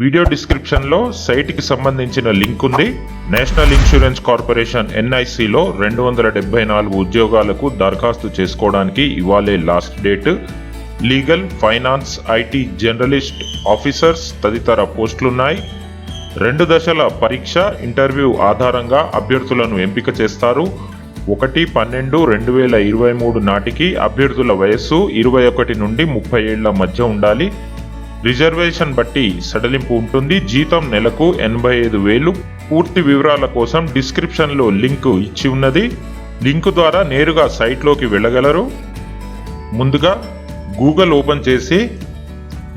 Video డిస్క్రిప్షన్లో సైట్కి సంబంధించిన లింక్ ఉంది. నేషనల్ ఇన్సూరెన్స్ కార్పొరేషన్ ఎన్ఐసిలో రెండు వందల డెబ్బై నాలుగు ఉద్యోగాలకు దరఖాస్తు చేసుకోవడానికి ఇవాళే last date. Legal finance IT journalist officers తదితర పోస్టులున్నాయి. రెండు దశల పరీక్ష ఇంటర్వ్యూ ఆధారంగా అభ్యర్థులను ఎంపిక చేస్తారు. ఒకటి పన్నెండు రెండు వేల ఇరవై మూడు నాటికి అభ్యర్థుల వయస్సు ఇరవై ఒకటి నుండి ముప్పై ఏళ్ళ మధ్య ఉండాలి. రిజర్వేషన్ బట్టి సడలింపు ఉంటుంది. జీతం నెలకు ఎనభై ఐదు వేలు. పూర్తి వివరాల కోసం డిస్క్రిప్షన్లో లింక్ ఇచ్చి ఉన్నది. లింక్ ద్వారా నేరుగా సైట్లోకి వెళ్ళగలరు. ముందుగా గూగుల్ ఓపెన్ చేసి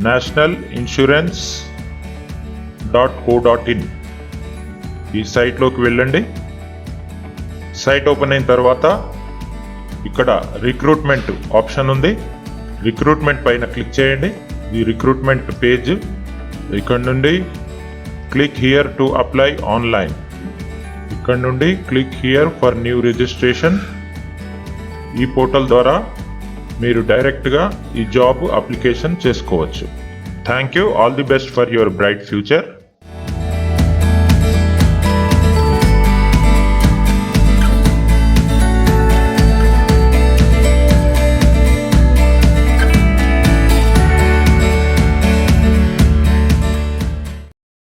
national insurance dot co dot in ఈ సైట్లోకి వెళ్ళండి. సైట్ ఓపెన్ అయిన తర్వాత ఇక్కడ రిక్రూట్మెంట్ ఆప్షన్ ఉంది. రిక్రూట్మెంట్ పైన క్లిక్ చేయండి. ఈ రిక్రూట్మెంట్ పేజ్ ఇక్కడ నుండి click here to apply online ఇక్కడ నుండి click here for new registration ఈ పోర్టల్ ద్వారా మీరు డైరెక్ట్గా ఈ జాబ్ అప్లికేషన్ చేసుకోవచ్చు. Thank you all the best for your bright future